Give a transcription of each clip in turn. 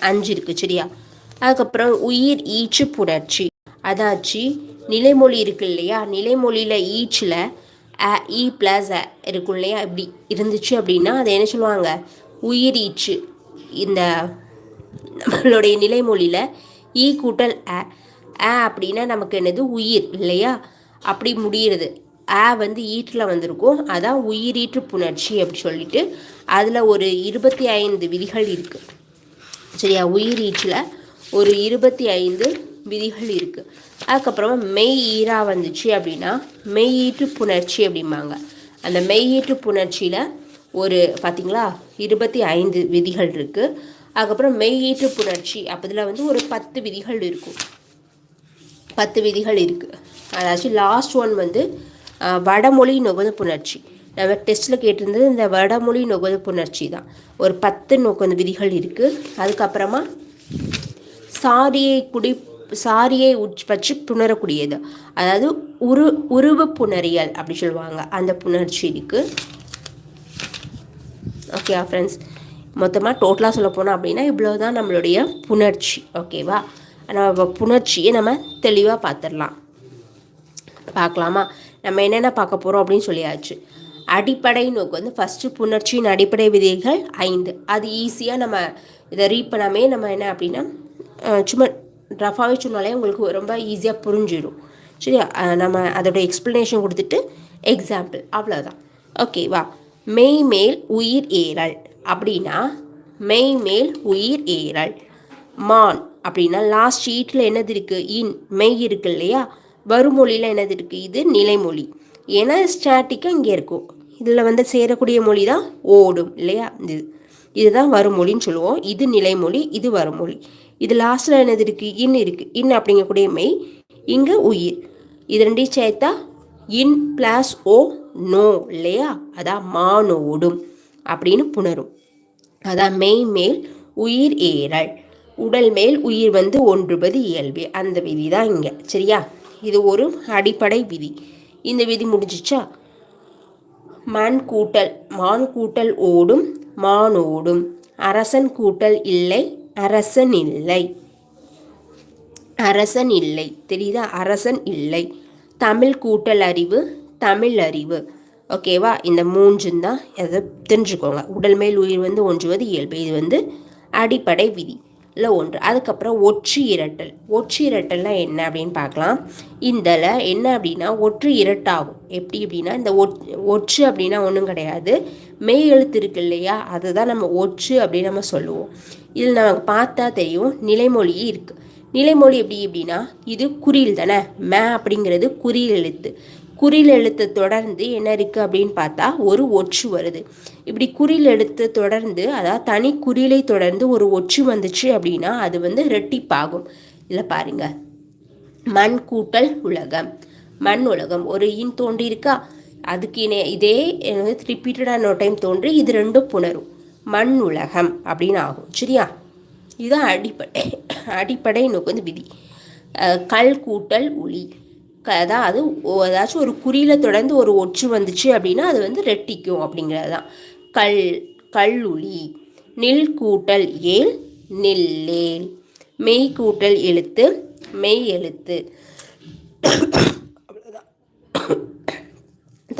அஞ்சு இருக்குது சரியா? அதுக்கப்புறம் உயிர் ஈச்சு புணர்ச்சி. அதாச்சு நிலைமொழி இருக்கு இல்லையா? நிலைமொழியில் ஈச்சில் அ இ ப்ளஸ் அ இருக்கும் இல்லையா? இப்படி இருந்துச்சு அப்படின்னா அதை என்ன சொல்லுவாங்க? உயிர் ஈச்சு. இந்த நம்மளுடைய நிலைமொழியில் ஈ கூட்டல் அ. அ அப்படின்னா நமக்கு என்னது? உயிர் இல்லையா? அப்படி முடிகிறது ஆ வந்து ஈட்டில் வந்திருக்கும். அதான் உயிரீற்று புணர்ச்சி அப்படி சொல்லிட்டு அதில் ஒரு இருபத்தி ஐந்து விதிகள் இருக்குது சரியா உயிரீச்சில் ஒரு இருபத்தி ஐந்து விதிகள் இருக்குது அதுக்கப்புறமா மெய் ஈரா வந்துச்சு அப்படின்னா மெய்யீற்று புணர்ச்சி அப்படிம்பாங்க. அந்த மெய்யீற்று புணர்ச்சியில் ஒரு பார்த்தீங்களா இருபத்தி ஐந்து விதிகள் இருக்குது அதுக்கப்புறம் மெய்யீற்று புணர்ச்சி அப்போதில் வந்து ஒரு பத்து விதிகள் இருக்கும். பத்து விதிகள் இருக்குது அதாச்சும் லாஸ்ட் ஒன் வந்து வடமொழி நுகர்ந்து புணர்ச்சி. நம்ம டெஸ்ட்டில் கேட்டிருந்தது இந்த வடமொழி நுகர்வு புணர்ச்சி தான். ஒரு பத்து நுகர்வு விதிகள் இருக்குது அதுக்கப்புறமா சாரியை குடி சாரியை உச் வச்சு புணரக்கூடியது. அதாவது உரு உருவ புணரியல் அப்படி சொல்லுவாங்க. அந்த புணர்ச்சி இருக்குது ஓகேவா ஃப்ரெண்ட்ஸ் மொத்தமாக டோட்டலாக சொல்ல போனோம் அப்படின்னா இவ்வளோ தான் நம்மளுடைய புணர்ச்சி. ஓகேவா நம்ம புணர்ச்சியை நம்ம தெளிவாக பார்த்துடலாம். பார்க்கலாமா? நம்ம என்னென்ன பார்க்க போகிறோம் அப்படின்னு சொல்லியாச்சு. அடிப்படை நோக்கு வந்து ஃபஸ்ட்டு புணர்ச்சியின் அடிப்படை விதிகள் ஐந்து. அது ஈஸியாக நம்ம இதை ரீட் பண்ணாமே நம்ம என்ன அப்படின்னா சும்மா ரஃபாகவே சொன்னாலே உங்களுக்கு ரொம்ப ஈஸியாக புரிஞ்சிடும் சரியா? நம்ம அதோட எக்ஸ்ப்ளனேஷன் கொடுத்துட்டு எக்ஸாம்பிள் அவ்வளோதான் ஓகேவா மெய் மேல் உயிர் ஏறல். அப்படின்னா மெய் மேல் உயிர் ஏறல். மான் அப்படின்னா லாஸ்ட் ஷீட்டில் என்னது இருக்குது இன் மெய் இருக்கு இல்லையா? வருமொழியில் என்னது இருக்குது இது நிலைமொழி. ஏன்னா ஸ்டாட்டிக்காக இங்கே இருக்கும். இதில் வந்து சேரக்கூடிய மொழி தான் ஓடும் இல்லையா? இது இதுதான் வருமொழின்னு சொல்லுவோம். இது நிலைமொழி இது வருமொழி இது லாஸ்ட்டில் என்னது இருக்குது இன் இருக்குது இன் அப்படிங்கக்கூடிய மெய் இங்கே உயிர். இது ரெண்டையும் சேர்த்தா இன் பிளாஸ் ஓ நோ இல்லையா? அதான் மானோடும் அப்படின்னு புணரும். அதான் மெய் மேல் உயிர் ஏறல். உடல் மேல் உயிர் வந்து ஒன்றுபது இயல்பு. அந்த விதி தான் இங்கே. சரியா? இது ஒரு அடிப்படை விதி. இந்த விதி முடிஞ்சிச்சா? மண் கூட்டல் மான் கூட்டல் ஓடும் மானோடும். அரசன் கூட்டல் இல்லை அரசன் இல்லை. அரசன் இல்லை தெரியுதா? அரசன் இல்லை. தமிழ் கூட்டல் அறிவு தமிழ் அறிவு. ஓகேவா இந்த மூன்று தான் எதை தெரிஞ்சுக்கோங்க. உடல் மேல் உயிர் வந்து ஒன்றுவது இயல்பு. இது வந்து அடிப்படை விதி. இல்லை ஒன்று. அதுக்கப்புறம் ஒற்று இரட்டல். ஒற்று இரட்டல்னா என்ன அப்படின்னு பார்க்கலாம். இதில் என்ன அப்படின்னா ஒற்று இரட்டாகும். எப்படி அப்படின்னா இந்த ஒற்று அப்படின்னா ஒன்றும் கிடையாது. மெய் எழுத்து இருக்கு இல்லையா? அதுதான் நம்ம ஒற்று அப்படின்னு நம்ம சொல்லுவோம். இதில் நமக்கு பார்த்தா தெரியும் நிலைமொழி இருக்குது நிலைமொழி எப்படி அப்படின்னா இது குறியில் தானே? மே அப்படிங்கிறது குறியில் எழுத்து. குறியில் எழுத்து தொடர்ந்து என்ன இருக்குது அப்படின்னு பார்த்தா ஒரு ஒற்று வருது. இப்படி குறியில் எடுத்து தொடர்ந்து அதாவது தனி குறியிலை தொடர்ந்து ஒரு ஒற்று வந்துச்சு அப்படின்னா அது வந்து ரெட்டிப்பாகும் இல்லை பாருங்க. மண் கூட்டல் உலகம். மண் உலகம். ஒரு இன் தோன்றி இருக்கா? அதுக்கு இணைய இதே எனக்கு ரிப்பீட்டடாக இன்னொரு டைம் தோன்றி இது ரெண்டும் புணரும். மண் உலகம் அப்படின்னு ஆகும். சரியா? இதுதான் அடிப்படை. அடிப்படை எனக்கு வந்து விதி. கல் கூட்டல் ஒளி. அதாவது ஏதாச்சும் ஒரு குறியில் தொடர்ந்து ஒரு ஒற்று வந்துச்சு அப்படின்னா அது வந்து ரெட்டிக்கும் அப்படிங்கிறது தான் கல் கல்லுளி நில் கூட்டல் ஏல் நில்லேல். மெய் கூட்டல் எழுத்து மெய் எழுத்து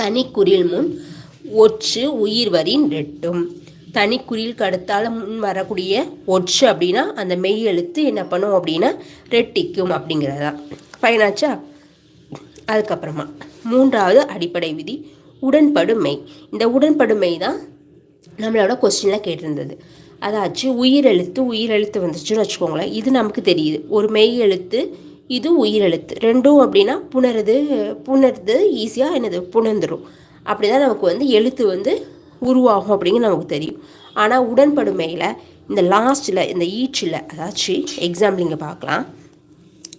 தனி முன் ஒற்று உயிர் வரின் ரெட்டும். தனி அடுத்தால் கடுத்தால் முன் வரக்கூடிய ஒற்று அப்படின்னா அந்த மெய் எழுத்து என்ன பண்ணும் அப்படின்னா ரெட்டிக்கும் அப்படிங்கிறதா. ஃபைனாச்சா அதுக்கப்புறமா மூன்றாவது அடிப்படை விதி உடன்படுமை இந்த உடன்படுமை தான் நம்மளோட கொஸ்டின்லாம் கேட்டிருந்தது. அதாச்சு உயிரெழுத்து உயிரெழுத்து வந்துச்சுன்னு வச்சுக்கோங்களேன். இது நமக்கு தெரியுது. ஒரு மெய் எழுத்து இது உயிரெழுத்து. ரெண்டும் அப்படின்னா புணருது புணருது ஈஸியாக என்னது? புணர்ந்துடும் அப்படி தான் நமக்கு வந்து எழுத்து வந்து உருவாகும் அப்படிங்கிற நமக்கு தெரியும். ஆனால் உடன்படுமையில் இந்த லாஸ்ட்டில் இந்த ஈச்சில் அதாச்சும் எக்ஸாம்பிள் இங்கே பார்க்கலாம்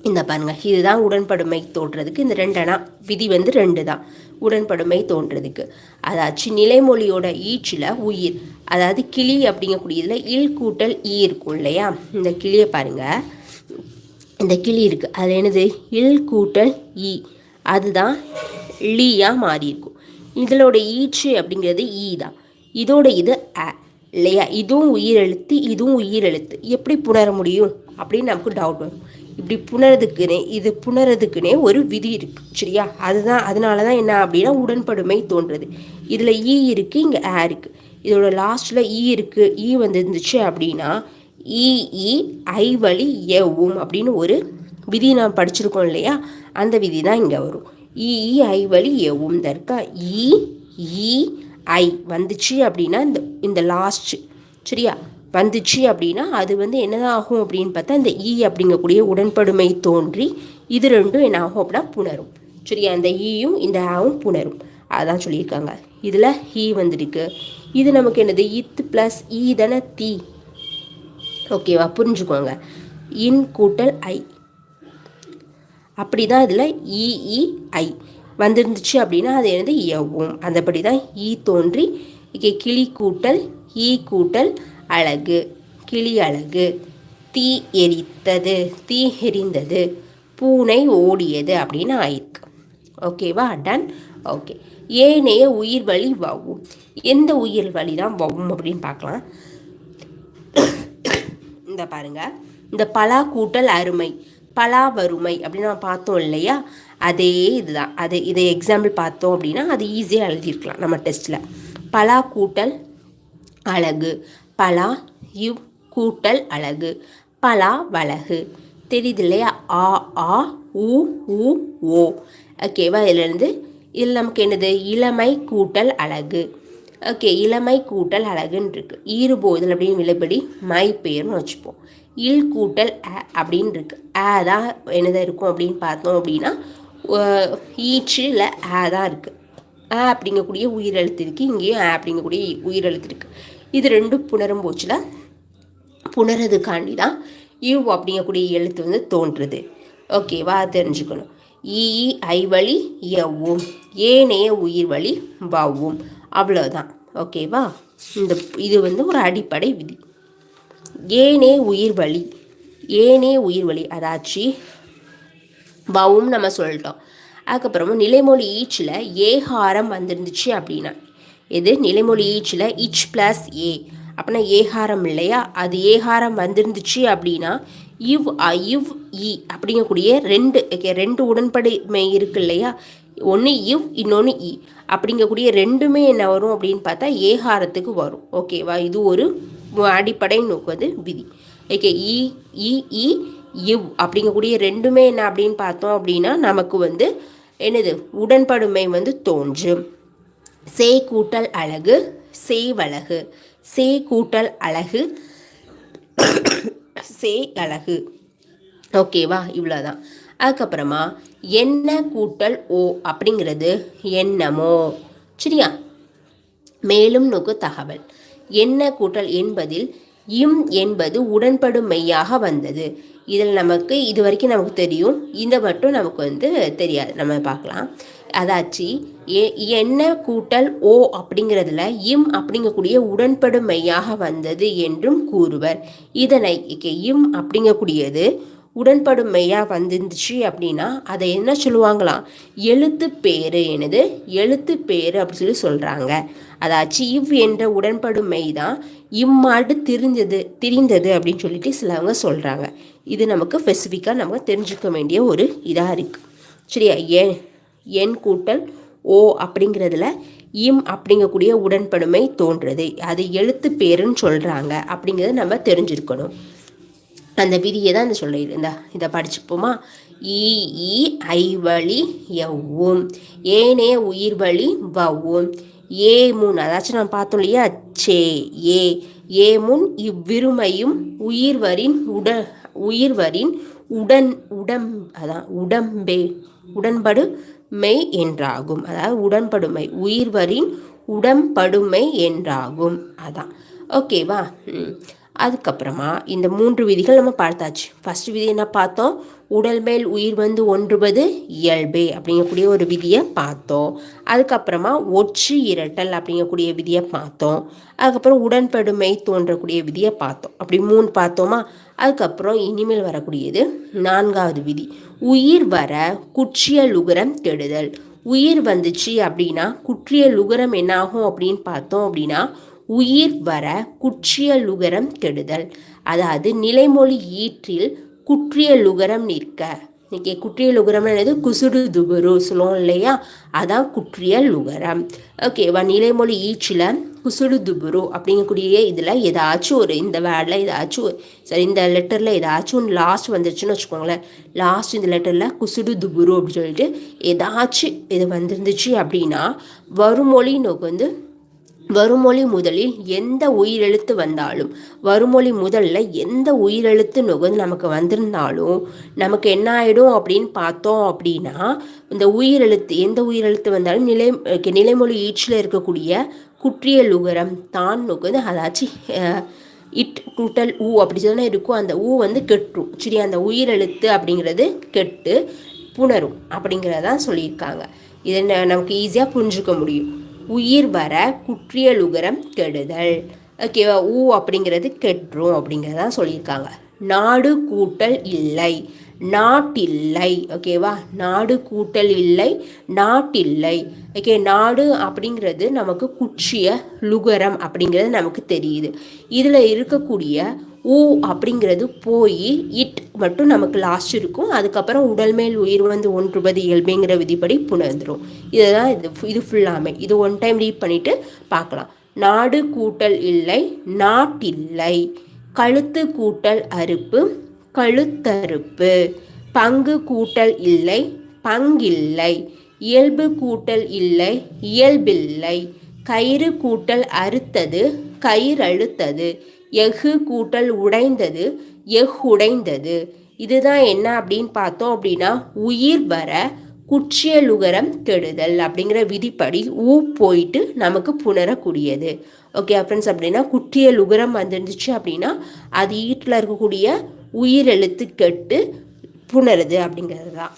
இந்த பாருங்கள் இதுதான் உடன்படுமை தோன்றதுக்கு இந்த ரெண்டனா? விதி வந்து ரெண்டு தான் உடன்படுமை தோன்றதுக்கு அதாச்சு நிலைமொழியோட ஈச்சில் உயிர் அதாவது கிளி அப்படிங்கக்கூடியதில் இல் கூட்டல் ஈ இருக்கும் இல்லையா? இந்த கிளியை பாருங்கள் இந்த கிளி இருக்குது அது என்னது? இல் கூட்டல் ஈ. அதுதான் லீயாக மாறி இருக்கும் ஈச்சு அப்படிங்கிறது ஈ தான். இதோட இது அ இல்லையா? இதுவும் உயிரெழுத்து இதுவும் உயிரெழுத்து. எப்படி புணர முடியும்? அப்படின்னு நமக்கு டவுட் வரும். இப்படி புணறதுக்குனே இது புணறதுக்குனே ஒரு விதி இருக்குது சரியா? அதுதான் அதனால தான் என்ன அப்படின்னா உடன்படுமை தோன்றுறது இதில் ஈ e இருக்குது இங்கே ஏ இருக்குது இதோட லாஸ்ட்டில் ஈ e இருக்குது ஈ e வந்துருந்துச்சு அப்படின்னா இ ஐ வழி எவும் அப்படின்னு ஒரு விதி நான் படிச்சிருக்கோம் இல்லையா? அந்த விதி தான் இங்கே வரும். இ ஐ வழி எவ்வும் இருக்கா? இ இ ஐ வந்துச்சு அப்படின்னா இந்த இந்த லாஸ்ட்டு சரியா? வந்துச்சு அப்படின்னா அது வந்து என்னதான் ஆகும் அப்படின்னு பார்த்தா இந்த ஈ அப்படிங்கக்கூடிய உடன்படுமை தோன்றி இது ரெண்டும் என்ன ஆகும் அப்படின்னா புணரும். சரியா? இந்த e ஈயும் இந்த ஆவும் புணரும். அதான் சொல்லியிருக்காங்க. இதில் ஈ e வந்துருக்கு. இது நமக்கு என்னது? இத் ப்ளஸ் ஈ தானே தீ ஓகேவா? புரிஞ்சுக்கோங்க. இன் கூட்டல் ஐ அப்படி தான் இதில் இஇ ஐ வந்துருந்துச்சு அப்படின்னா அது என்னது? எவ்வும் அந்தபடி தான் ஈ தோன்றி இங்கே கிளி கூட்டல் ஈ கூட்டல் அழகு கிளி அழகு தீ எரித்தது தீ எரிந்தது பூனை ஓடியது அப்படின்னு ஆயிருக்கு. ஓகேவா? Done okay. ஏனைய உயிர் வழி வவும் எந்த உயிர் வழி தான் வவும் அப்படின்னு பார்க்கலாம். இந்த பாருங்க. இந்த பலா கூட்டல் அருமை பலா வறுமை அப்படின்னு நம்ம பார்த்தோம் இல்லையா? அதே இதுதான். அது இதை எக்ஸாம்பிள் பார்த்தோம் அப்படின்னா அது ஈஸியாக எழுதியிருக்கலாம் நம்ம டெஸ்ட்டில் பலா கூட்டல் அழகு பலா இவ் கூட்டல் அழகு. பலா வழகு தெரியுது இல்லையா? ஆ ஆ உ உ ஓ. ஓகேவா இதுலேருந்து இதில் நமக்கு என்னது? இளமை கூட்டல் அழகு. ஓகே இளமை கூட்டல் அழகுன்னு இருக்கு. ஈறுபோதல் அப்படின்னு விலைப்படி மை பெயர்னு வச்சுப்போம். இல் கூட்டல் அ அப்படின்னு இருக்கு. ஆ தான் என்னதான் இருக்கும் அப்படின்னு பார்த்தோம் அப்படின்னா ஈச்சு இல்லை ஆ தான் இருக்குது ஆ அப்படிங்கக்கூடிய உயிரெழுத்து இருக்குது இங்கேயும் ஆ அப்படிங்கக்கூடிய உயிரெழுத்து இருக்குது இது ரெண்டும் புணரும் போச்சுல. புணரதுக்காண்டி தான் யூ அப்படிங்கக்கூடிய எழுத்து வந்து தோன்றுறது ஓகேவா தெரிஞ்சுக்கணும். ஈ ஐ வழி எவ்வும் ஏனைய உயிர் வழி வவ்வும் அவ்வளோதான் ஓகேவா இந்த இது வந்து ஒரு அடிப்படை விதி. ஏனே உயிர் வழி ஏனே உயிர் வழி அதாச்சு வவும் நம்ம சொல்லிட்டோம். அதுக்கப்புறமா நிலைமொழி ஈச்சில் ஏகாரம் வந்துருந்துச்சு அப்படின்னா இது நிலைமொழி e ஈச்சில் இச் ப்ளஸ் ஏ அப்படின்னா ஏகாரம் இல்லையா? அது ஏகாரம் வந்துருந்துச்சு அப்படின்னா இவ் இவ் இ அப்படிங்கக்கூடிய ரெண்டு ரெண்டு உடன்படிமை இருக்கு இல்லையா? ஒன்று இவ் இன்னொன்று இ. அப்படிங்கக்கூடிய ரெண்டுமே என்ன வரும் அப்படின்னு பார்த்தா ஏகாரத்துக்கு வரும். ஓகேவா இது ஒரு அடிப்படை நோக்குவது விதி. ஓகே இ இ இ இவ் அப்படிங்கக்கூடிய ரெண்டுமே என்ன அப்படின்னு பார்த்தோம் அப்படின்னா நமக்கு வந்து என்னது? உடன்படுமை வந்து தோன்றும். சே கூட்டல் அழகு சேவழகு சே கூட்டல் அழகு சே அழகு ஓகேவா இவ்வளோதான் அதுக்கப்புறமா என்ன கூட்டல் ஓ அப்படிங்கிறது என்னமோ சரியா? மேலும் நோக்கு தகவல். என்ன கூட்டல் என்பதில் இம் என்பது உடன்படும் மெய்யாக வந்தது. இதில் நமக்கு இது வரைக்கும் நமக்கு தெரியும். இந்த மட்டும் நமக்கு வந்து தெரியாது. நம்ம பார்க்கலாம். அதாச்சு ஏ என்ன கூட்டல் ஓ அப்படிங்கிறதுல இம் அப்படிங்கக்கூடிய உடன்படுமையாக வந்தது என்றும் கூறுவர். இதனை இம் அப்படிங்கக்கூடியது உடன்படுமையாக வந்துருந்துச்சு அப்படின்னா அதை என்ன சொல்லுவாங்களாம்? எழுத்து பேரு எனது எழுத்து பேரு அப்படின்னு சொல்லி சொல்கிறாங்க அதாச்சு இவ் என்ற உடன்படுமை தான் இம்மாடு திரிஞ்சது திரிந்தது அப்படின்னு சொல்லிட்டு சிலவங்க சொல்கிறாங்க இது நமக்கு ஸ்பெசிஃபிக்காக நம்ம தெரிஞ்சுக்க வேண்டிய ஒரு இதாக இருக்குது சரியா? ஏன் என் கூட்டல் ஓ அப்படிங்கிறதுல இம் அப்படிங்கக்கூடிய உடன்படுமை தோன்றுறது அது எழுத்து பேருன்னு சொல்கிறாங்க அப்படிங்கிறத நம்ம தெரிஞ்சிருக்கணும். அந்த விதியை தான் இந்த சொல்லியிருந்தா இந்த இதை படிச்சுப்போமா? ஈ ஈ ஐ வழி எவ்வும் ஏனே உயிர் வழி வவ்வும். ஏ முன் அதாச்சும் நான் பார்த்தோம் இல்லையா? சே ஏ. ஏ முன் இவ்விருமையும் உயிர்வரின் உட உயிர்வரின் உடன் உடம் அதான் உடம்பே உடன்படு மெய் என்றாகும். அதாவது உடன்படுமை உயிர்வரின் உடன்படுமை என்றாகும். அதான். ஓகேவா அதுக்கப்புறமா இந்த மூன்று விதிகள் நம்ம பார்த்தாச்சு. ஃபர்ஸ்ட் விதி என்ன பார்த்தோம்? உடல் மேல் உயிர் வந்து ஒன்றுவது இயல்பே அப்படிங்கக்கூடிய ஒரு விதியை பார்த்தோம். அதுக்கப்புறமா ஒற்று இரட்டல் அப்படிங்கக்கூடிய விதியை பார்த்தோம். அதுக்கப்புறம் உடன்படுமை தோன்றக்கூடிய விதியை பார்த்தோம். அப்படி மூணு பார்த்தோமா? அதுக்கப்புறம் இனிமேல் வரக்கூடியது நான்காவது விதி. உயிர் வர குற்றிய லுகரம் கெடுதல். உயிர் வந்துச்சு அப்படின்னா குற்றிய லுகரம் என்னாகும் அப்படின்னு பார்த்தோம் அப்படின்னா உயிர் வர குற்றிய லுகரம் கெடுதல். அதாவது நிலைமொழி ஈற்றில் குற்றிய லுகரம் நிற்க. இன்னைக்கு குற்றிய லுகரம் என்னது குசுடு துபுரு சொல்லுவோம் இல்லையா? அதான் குற்றிய லுகரம். ஓகேவா நிலைமொழி ஈச்சில் குசுடு துபுரு அப்படிங்கக்கூடிய இதில் ஏதாச்சும் ஒரு இந்த வேர்டில் ஏதாச்சும் சரி இந்த லெட்டரில் ஏதாச்சும் ஒன்று லாஸ்ட் வந்துருச்சுன்னு வச்சுக்கோங்களேன். லாஸ்ட் இந்த லெட்டரில் குசுடு துபுரு அப்படின்னு சொல்லிட்டு ஏதாச்சும் இது வந்துருந்துச்சு அப்படின்னா வருமொழி நோக்கு வந்து வருமொழி முதலில் எந்த உயிரெழுத்து வந்தாலும் வருமொழி முதல்ல எந்த உயிரெழுத்து நுகர்ந்து நமக்கு வந்திருந்தாலும் நமக்கு என்ன ஆகிடும் அப்படின்னு பார்த்தோம் அப்படின்னா இந்த உயிரெழுத்து எந்த உயிரெழுத்து வந்தாலும் நிலை நிலைமொழி ஈச்சில் இருக்கக்கூடிய குற்றியல் உகரம் தான் நுகர்ந்து அதாச்சும் இட் கூட்டல் ஊ அப்படி சொன்னால் இருக்கும். அந்த ஊ வந்து கெட்டும் சரி அந்த உயிரெழுத்து அப்படிங்கிறது கெட்டு புணரும் அப்படிங்கிறதான் சொல்லியிருக்காங்க. இதை நமக்கு ஈஸியாக புரிஞ்சுக்க முடியும். உயிர் வர குற்றியலுகரம் கெடுதல். ஓகேவா ஊ அப்படிங்கிறது கெட்டுரும் அப்படிங்கிறதான் சொல்லியிருக்காங்க. நாடு கூட்டல் இல்லை. நாட்டில்லை. ஓகேவா நாடு கூட்டல் இல்லை நாட்டில்லை. ஓகே நாடு அப்படிங்கிறது நமக்கு குச்சிய லுகரம் அப்படிங்கிறது நமக்கு தெரியுது. இதில் இருக்கக்கூடிய ஊ அப்படிங்கிறது போய் இட் மட்டும் நமக்கு லாஸ்ட் இருக்கும். அதுக்கப்புறம் உடல் மேல் உயிர் வந்து ஒன்றுபது இயல்புங்கிற விதிப்படி புணர்ந்துடும் இதுதான் இது இது ஃபுல்லாமே இது ஒன் டைம் ரீட் பண்ணிவிட்டு பார்க்கலாம். நாடு கூட்டல் இல்லை நாட்டில்லை. கழுத்து கூட்டல் அறுப்பு கழுத்தறுப்பு. பங்கு கூட்டல் இல்லை பங்கில்லை. இயல்பு கூட்டல் இல்லை இயல்பில்லை. கயிறு கூட்டல் அறுத்தது கயிறழுத்தது எஃகு கூட்டல் உடைந்தது எஃகுடைந்தது உடைந்தது. இதுதான் என்ன அப்படின்னு பார்த்தோம் அப்படின்னா உயிர் வர குற்றியலுகரம் கெடுதல் அப்படிங்கிற விதிப்படி ஊ போயிட்டு நமக்கு புணரக்கூடியது. ஓகே ஃப்ரெண்ட்ஸ் அப்படின்னா குற்றியலுகரம் வந்துருந்துச்சு அப்படின்னா அது ஈட்டில் இருக்கக்கூடிய உயிரெழுத்து கெட்டு புணருது அப்படிங்கிறது தான்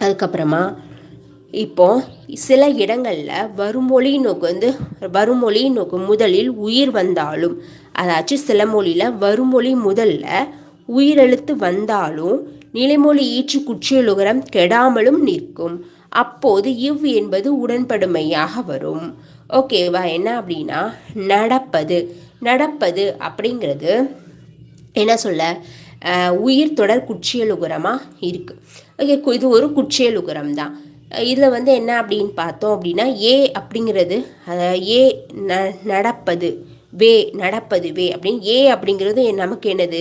அதுக்கப்புறமா இப்போ சில இடங்களில் வருமொழி நோக்கு வந்து வருமொழி நோக்கு முதலில் உயிர் வந்தாலும் அதாச்சும் சில மொழியில் வருமொழி முதல்ல உயிரெழுத்து வந்தாலும் நிலைமொழி ஈற்று குற்றியலுகரம் கெடாமலும் நிற்கும். அப்போது இவ் என்பது உடன்படுமையாக வரும். ஓகேவா? என்ன அப்படின்னா நடப்பது. நடப்பது அப்படிங்கிறது என்ன சொல்ல? உயிர் தொடர் குற்றியலுகரமாக இருக்குது ஓகே இது ஒரு குற்றியலுகரம் தான். இதில் வந்து என்ன அப்படின்னு பார்த்தோம் அப்படின்னா ஏ அப்படிங்கிறது ஏ ந நடப்பது வே நடப்பது வே அப்படின்னு ஏ அப்படிங்கிறது நமக்கு என்னது?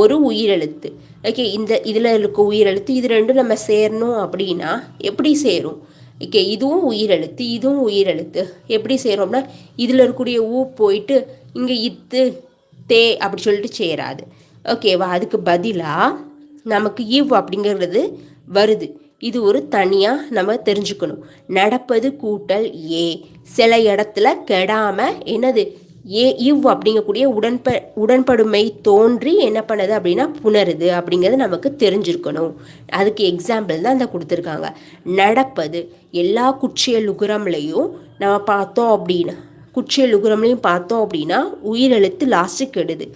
ஒரு உயிரெழுத்து. ஓகே இந்த இதில் இருக்க உயிரெழுத்து இது ரெண்டும் நம்ம சேரணும் அப்படின்னா எப்படி சேரும்? ஓகே இதுவும் உயிரெழுத்து இதுவும் உயிரெழுத்து. எப்படி சேரோம்னா இதில் இருக்கக்கூடிய ஊ போயிட்டு இங்கே இத்து தே அப்படி சொல்லிட்டு சேராது. ஓகேவா அதுக்கு பதிலாக நமக்கு இவ் அப்படிங்கிறது வருது. இது ஒரு தனியாக நம்ம தெரிஞ்சுக்கணும். நடப்பது கூட்டல் ஏ. சில இடத்துல கெடாமல் என்னது? ஏ இவ் அப்படிங்கக்கூடிய உடன்ப உடன்படுமை தோன்றி என்ன பண்ணுது அப்படின்னா புணருது அப்படிங்கிறது நமக்கு தெரிஞ்சிருக்கணும். அதுக்கு எக்ஸாம்பிள் தான் அந்த கொடுத்துருக்காங்க. நடப்பது எல்லா குச்சியல் உகரம்லையும் நம்ம பார்த்தோம் அப்படின்னா குச்சியல் பார்த்தோம் அப்படின்னா உயிரெழுத்து லாஸ்ட்டு கெடுது.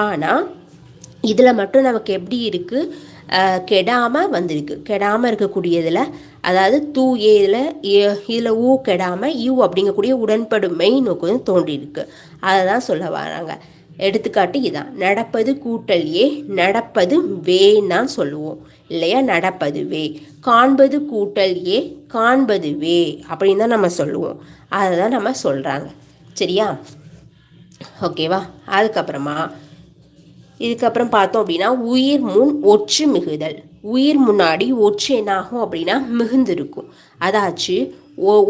ஆனால் இதில் மட்டும் நமக்கு எப்படி இருக்குது கெடாமல் வந்திருக்கு. கெடாமல் இருக்கக்கூடியதில் அதாவது தூ ஏல இதில் ஊ கெடாமல் யூ அப்படிங்கக்கூடிய உடன்படுமை நோக்கு வந்து தோன்றியிருக்கு. அதை தான் சொல்ல வராங்க. எடுத்துக்காட்டு இதான். நடப்பது கூட்டல் ஏ நடப்பது வேன்னு சொல்லுவோம். இல்லையா? நடப்பது வே. காண்பது கூட்டல் ஏ காண்பது வே அப்படின்னு தான் நம்ம சொல்லுவோம். அதை தான் நம்ம சொல்கிறாங்க சரியா? ஓகேவா அதுக்கப்புறமா இதுக்கப்புறம் பார்த்தோம் அப்படின்னா உயிர் முன் ஒற்று மிகுதல். உயிர் முன்னாடி ஒற்று என்னாகும் அப்படின்னா மிகுந்திருக்கும். அதாச்சு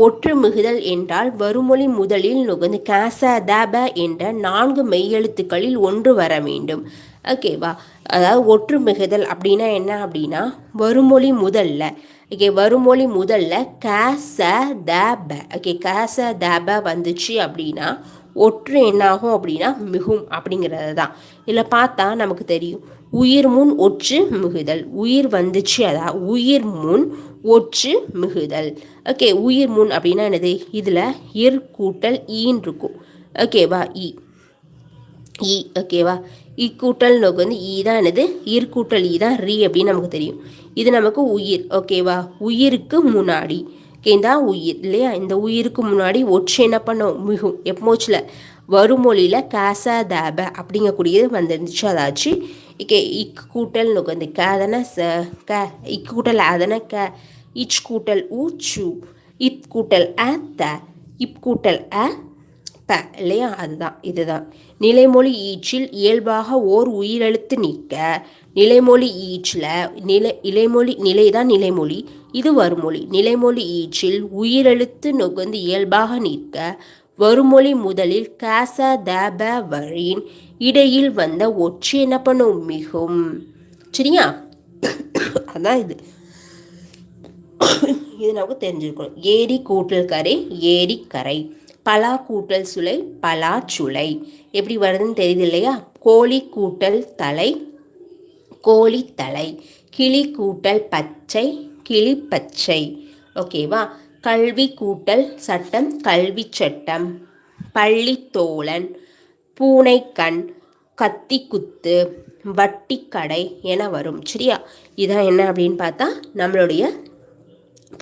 ஒற்று மிகுதல் என்றால் வருமொழி முதலில் நுகர்ந்து கேச தப என்ற நான்கு மெய்யெழுத்துக்களில் ஒன்று வர வேண்டும். ஓகேவா அதாவது ஒற்று மிகுதல் அப்படின்னா என்ன அப்படின்னா வருமொழி முதல்ல. ஓகே வருமொழி முதல்ல கேச தேப ஓகே கேச தேப வந்துச்சு அப்படின்னா ஒற்று என்னாகும் அப்படின்னா மிகும் அப்படிங்கிறது தான் இதில் பார்த்தா நமக்கு தெரியும். உயிர் முன் ஒற்று மிகுதல். உயிர் வந்துச்சு அதான் உயிர் முன் ஒற்று மிகுதல். ஓகே உயிர் முன் அப்படின்னா என்னது? இதில் இர் கூட்டல் ஈன் இருக்கும். ஓகேவா இ. இ ஓகேவா இக்கூட்டல் நோக்கு வந்து ஈ தான் என்னது? இர் கூட்டல் ஈ தான் ரீ அப்படின்னு நமக்கு தெரியும். இது நமக்கு உயிர். ஓகேவா உயிருக்கு முன்னாடி. ஓகே உயிர் இல்லையா? இந்த உயிருக்கு முன்னாடி ஒற்று என்ன பண்ணும்? மிகும் எப்போச்சில்? வருமொழியில் கேச தேப அப்படிங்கக்கூடியது வந்துருந்துச்சு அதாச்சு. இக்கே இக் கூட்டல் நுகந்து கேதன ச க. இக் கூட்டல் அதன க. இச் கூட்டல் ஊ சு கூட்டல் அ த. இப் கூட்டல் அ ப இல்லையா? அதுதான் இதுதான். நிலைமொழி ஈச்சில் இயல்பாக ஓர் உயிரெழுத்து நீக்க நிலைமொழி ஈச்சில் நிலை இலைமொழி நிலை தான் நிலைமொழி இது வருமொழி. நிலைமொழி ஈச்சில் உயிரெழுத்து நுகர்ந்து இயல்பாக நிற்க வருமொழி முதலில் காச தப வரின் இடையில் வந்த ஒற்று என்ன பண்ணும் மிகும். சரியா? அதான் இது. இது நமக்கு தெரிஞ்சிருக்கணும். ஏரி கூட்டல் கரை ஏரி கரை. பலா கூட்டல் சுலை பலா சுலை எப்படி வருதுன்னு தெரியுது இல்லையா கோழி கூட்டல் தலை கோழி தலை கிளி கூட்டல் பச்சை கிளி பச்சை ஓகேவா? கல்வி கூட்டல் சட்டம் கல்வி சட்டம் பள்ளித்தோழன் பூனைக்கண் கத்தி குத்து வட்டி கடை என வரும். சரியா? இதான் என்ன அப்படின்னு பார்த்தா நம்மளுடைய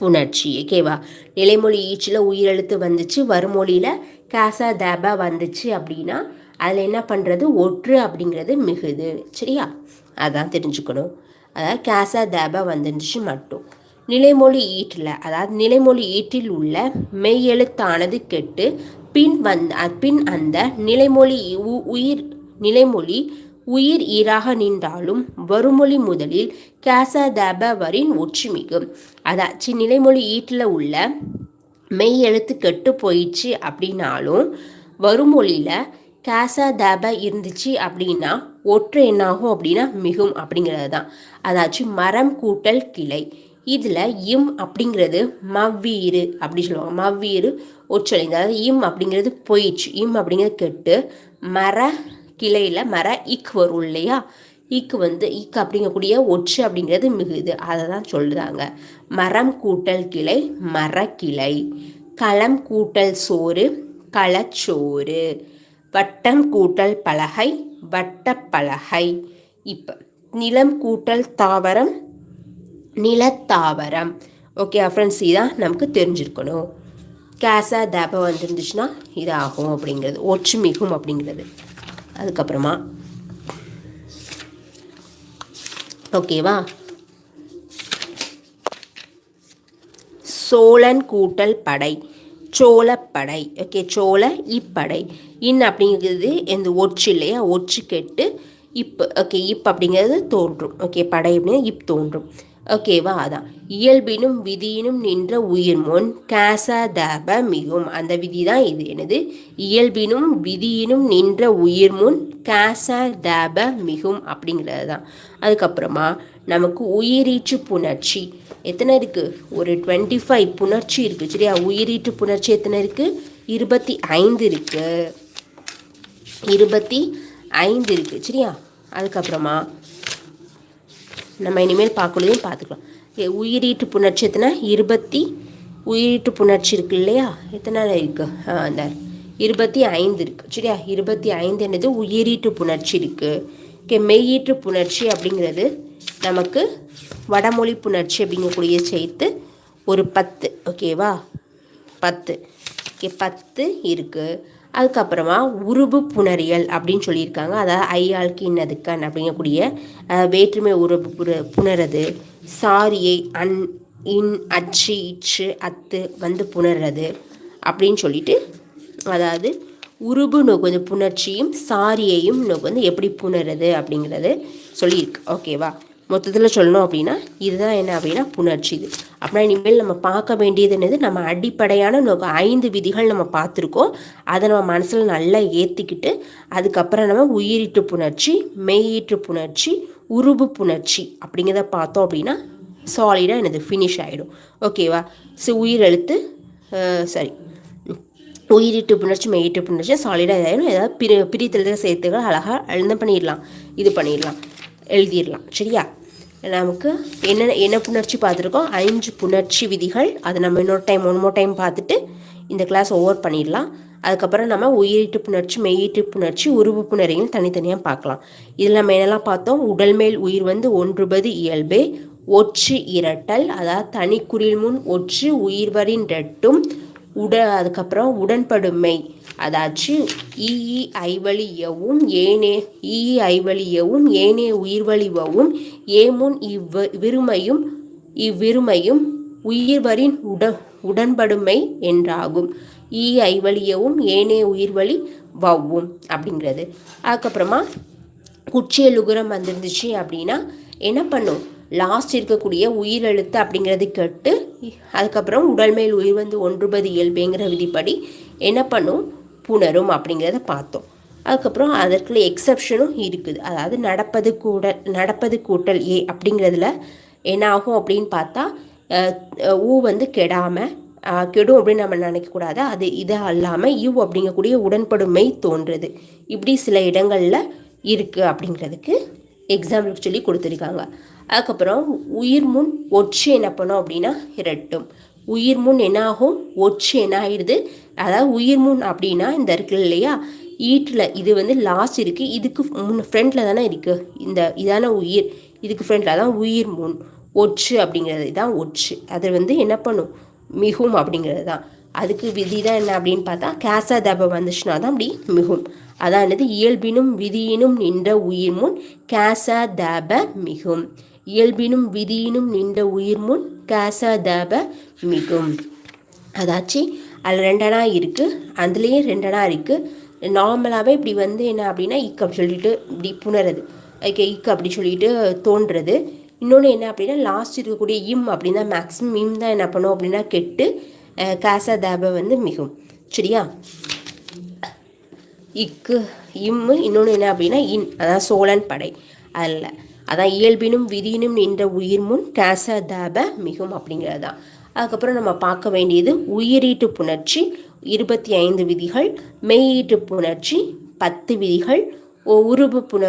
புணர்ச்சி. ஓகேவா? நிலைமொழி ஈச்சில் உயிரெழுத்து வந்துச்சு. வருமொழியில் கேசா தேபா வந்துச்சு அப்படின்னா அதில் என்ன பண்ணுறது ஒற்று அப்படிங்கிறது மிகுது. சரியா? அதான் தெரிஞ்சுக்கணும். அதாவது கேசா தேபா வந்துருந்துச்சு மட்டும். நிலைமொழி ஈட்டில் அதாவது நிலைமொழி ஈட்டில் உள்ள மெய்யெழுத்தானது கெட்டு பின் வந் பின் அந்த நிலைமொழி உயிர் நிலைமொழி உயிர் ஈராக நின்றாலும் வருமொழி முதலில் கேசதப வரின் ஒற்றுமிகும் அதாச்சு நிலைமொழி ஈட்டில் உள்ள மெய் எழுத்து கெட்டு போயிடுச்சு அப்படின்னாலும் வருமொழியில் கேசதப இருந்துச்சு அப்படின்னா ஒற்று என்னாகும் அப்படின்னா மிகும் அப்படிங்கிறது தான் அதாச்சும் மரம் கூட்டல் கிளை. இதில் இம் அப்படிங்கிறது மவ்வீறு அப்படி சொல்லுவாங்க. மவ்வீறு ஒற்றலைந்து அதாவது இம் அப்படிங்கிறது போயிடுச்சு. இம் அப்படிங்கிறது கெட்டு. மர கிளையில் மர இக் வரும் இல்லையா? ஈக்கு வந்து ஈக்கு அப்படிங்கக்கூடிய ஒற்று அப்படிங்கிறது மிகுது. அதை தான் சொல்லுதாங்க மரம் கூட்டல் கிளை மரக்கிளை களம் கூட்டல் சோறு களச்சோறு வட்டம் கூட்டல் பலகை வட்டப்பலகை இப்போ நிலம் கூட்டல் தாவரம் நிலத்தாவரம் ஓகே ஃப்ரெண்ட்ஸ் இதான் நமக்கு தெரிஞ்சிருக்கணும். கேஸா தேப வந்துருந்துச்சுன்னா இதாகும் அப்படிங்கிறது ஒற்று மிகும் அப்படிங்கிறது. அதுக்கப்புறமா. ஓகேவா? சோழன் கூட்டல் படை சோழப்படை ஓகே சோழ இப்படை. இன் அப்படிங்கிறது இந்த ஒச்சு இல்லையா? ஒச்சு கெட்டு இப் ஓகே இப் அப்படிங்கிறது தோன்றும். ஓகே படை அப்படின்னா இப் தோன்றும். ஓகேவா அதான் இயல்பினும் விதியினும் நின்ற உயிர் முன் கேச தப மிகும். அந்த விதி தான் இது. எனது இயல்பினும் விதியினும் நின்ற உயிர் முன் கேச தப மிகும் அப்படிங்கிறது தான் அதுக்கப்புறமா நமக்கு உயிரீச்சு புணர்ச்சி. எத்தனை இருக்குது ஒரு டுவெண்ட்டி ஃபைவ் புணர்ச்சி இருக்குது சரியா? உயிரீட்டு புணர்ச்சி எத்தனை இருக்குது இருபத்தி ஐந்து இருக்குது இருபத்தி ஐந்து இருக்குது சரியா? அதுக்கப்புறமா நம்ம இனிமேல் பார்க்கலையும் பார்த்துக்கலாம். உயிரீட்டு புணர்ச்சி எத்தனை? இருபத்தி உயிரீட்டு புணர்ச்சி இருக்கு இல்லையா? எத்தனை இருக்குது அந்த இருபத்தி ஐந்து இருக்குது சரியா? இருபத்தி ஐந்து என்னது? உயிரீட்டு புணர்ச்சி இருக்குது ஓகே மெய்யீட்டு புணர்ச்சி அப்படிங்கிறது நமக்கு வடமொழி புணர்ச்சி அப்படிங்கக்கூடிய சேர்த்து ஒரு பத்து. ஓகேவா? பத்து. ஓகே பத்து இருக்குது அதுக்கப்புறமா உருபு புணரியல் அப்படின்னு சொல்லியிருக்காங்க. அதாவது ஐயாளுக்கு இன்னதுக்கன் அப்படிங்கக்கூடிய வேற்றுமை உருபு புற புணரது சாரியை அன் இன் அச்சு இச்சு அத்து வந்து புணர்றது அப்படின்னு சொல்லிட்டு அதாவது உருபு நொகுந்து புணர்ச்சியும் சாரியையும் நொகுந்து எப்படி புணருது அப்படிங்கிறது சொல்லியிருக்கு. ஓகேவா? மொத்தத்தில் சொல்லணும் அப்படின்னா இதுதான் என்ன அப்படின்னா புணர்ச்சி இது. அப்படின்னா இனிமேல் நம்ம பார்க்க வேண்டியது என்னது? நம்ம அடிப்படையான ஐந்து விதிகள் நம்ம பார்த்துருக்கோம். அதை நம்ம மனசில் நல்லா ஏற்றிக்கிட்டு அதுக்கப்புறம் நம்ம உயிரிட்டு புணர்ச்சி மெய்யீட்டு புணர்ச்சி உருபு புணர்ச்சி அப்படிங்கிறத பார்த்தோம் அப்படின்னா சாலிடாக எனது ஃபினிஷ் ஆகிடும் ஓகேவா ஸோ உயிரெழுத்து சாரி உயிரிட்டு புணர்ச்சி மெய்யிட்டு புணர்ச்சி சாலிடாக இதாகிடும் ஏதாவது பிரி பிரித்தெழுத சேர்த்துகள் அழகாக எழுந்த பண்ணிடலாம். இது பண்ணிடலாம். எழுதிடலாம். சரியா? நமக்கு என்ன என்ன புணர்ச்சி பார்த்துருக்கோம்? ஐந்து புணர்ச்சி விதிகள். அதை நம்ம இன்னொரு டைம் ஒன் மோர் டைம் பார்த்துட்டு இந்த கிளாஸ் ஓவர் பண்ணிடலாம். அதுக்கப்புறம் நம்ம உயிரிட்டு புணர்ச்சி மெய்யீட்டு புணர்ச்சி உருவு புணரையும் தனித்தனியாக பார்க்கலாம். இதில் நம்ம என்னெல்லாம் பார்த்தோம்? உடல் மேல் உயிர் வந்து ஒன்றுபது இயல்பே ஒற்று இரட்டல் அதாவது தனி முன் ஒற்று உயிர்வரின் ரெட்டும் உட அதுக்கப்புறம் உடன்படுமை அதாச்சு ஈ ஐவழியவும் ஏனே ஈ ஐவழியவும் ஏனே உயிர்வழிவவும் ஏமுன் இவ்வ விருமையும் இவ்விருமையும் உயிர்வரின் உட உடன்படுமை என்றாகும். ஈ ஐவழியவும் ஏனே உயிர்வழி வவ்வும் அப்படிங்கிறது. அதுக்கப்புறமா குச்சியலுகுரம் வந்துருந்துச்சு அப்படின்னா என்ன பண்ணும்? லாஸ்ட் இருக்கக்கூடிய உயிரெழுத்து அப்படிங்கிறது கெட்டு அதுக்கப்புறம் உடல் மேல் உயிர் வந்து ஒன்றுபது இயல்புங்கிற விதிப்படி என்ன பண்ணும்? புணரும் அப்படிங்கிறத பார்த்தோம். அதுக்கப்புறம் அதற்குள்ள எக்ஸப்ஷனும் இருக்குது. அதாவது நடப்பது கூட நடப்பது கூட்டல் ஏ அப்படிங்கிறதுல என்ன ஆகும் அப்படின்னு பார்த்தா ஊ வந்து கெடாமல் கெடும் அப்படின்னு நம்ம நினைக்கக்கூடாது அது இதை அல்லாமல் யூ அப்படிங்கக்கூடிய உடன்படுமை தோன்றுது. இப்படி சில இடங்களில் இருக்குது அப்படிங்கிறதுக்கு எக்ஸாம்பிளுக்கு சொல்லி கொடுத்துருக்காங்க. அதுக்கப்புறம் உயிர் முன் ஒற்று என்ன பண்ணோம் அப்படின்னா இரட்டும். உயிர் முன் என்ன ஆகும் ஒற்று என்ன ஆயிடுது அதாவது உயிர் முன் அப்படின்னா இந்த இருக்குது இல்லையா? ஈட்டில் இது வந்து லாஸ்ட் இருக்குது இதுக்கு முன் ஃப்ரண்ட்டில் தானே இருக்குது இந்த இதான உயிர். இதுக்கு ஃப்ரண்ட்டில் தான் உயிர் முன். ஒற்று அப்படிங்கிறது தான் ஒற்று அதை வந்து என்ன பண்ணும்? மிகும் அப்படிங்கிறது தான். அதுக்கு விதி தான் என்ன அப்படின்னு பார்த்தா கேசா தபம் வந்துச்சுன்னா தான் அப்படி மிகும். அதானது இயல்பினும் விதியினும் நின்ற உயிர் முன் கேசா தப மிகும். இயல்பினும் விதியினும் நின்ற உயிர் முன் கசதப மிகும். அதாச்சு அதில் ரெண்டனா இருக்குது அதுலேயும் ரெண்டனா இருக்குது நார்மலாகவே இப்படி வந்து என்ன அப்படின்னா இக்கு அப்படி சொல்லிட்டு இப்படி புணருது. ஓகே இக்கு அப்படி சொல்லிட்டு தோன்றுறது. இன்னொன்று என்ன அப்படின்னா லாஸ்ட் இருக்கக்கூடிய இம் அப்படின்னா மேக்ஸிமம் இம் தான் என்ன பண்ணும் அப்படின்னா கெட்டு காசா தேப வந்து மிகும். சரியா? இக்கு இம்மு இன்னொன்று என்ன அப்படின்னா இன். அதான் சோழன் படை. அதில். அதான் இயல்பினும் விதியினும் நின்ற உயிர் முன் கேச தேப மிகும் அப்படிங்கிறது. தான் அதுக்கப்புறம் நம்ம பார்க்க வேண்டியது உயிரீட்டு புணர்ச்சி இருபத்தி ஐந்து விதிகள் மெய்யீட்டு புணர்ச்சி பத்து விதிகள் உருபு புண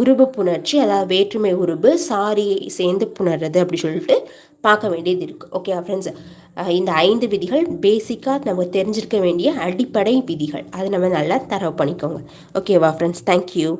உருபு புணர்ச்சி அதாவது வேற்றுமை உருபு சாரியை சேர்ந்து புணர்றது அப்படி சொல்லிட்டு பார்க்க வேண்டியது இருக்குது ஓகே ஃப்ரெண்ட்ஸ் இந்த ஐந்து விதிகள் பேசிக்காக நம்ம தெரிஞ்சிருக்க வேண்டிய அடிப்படை விதிகள். அதை நம்ம நல்லா தரவு பண்ணிக்கோங்க. ஓகேவா ஃப்ரெண்ட்ஸ் தேங்க்யூ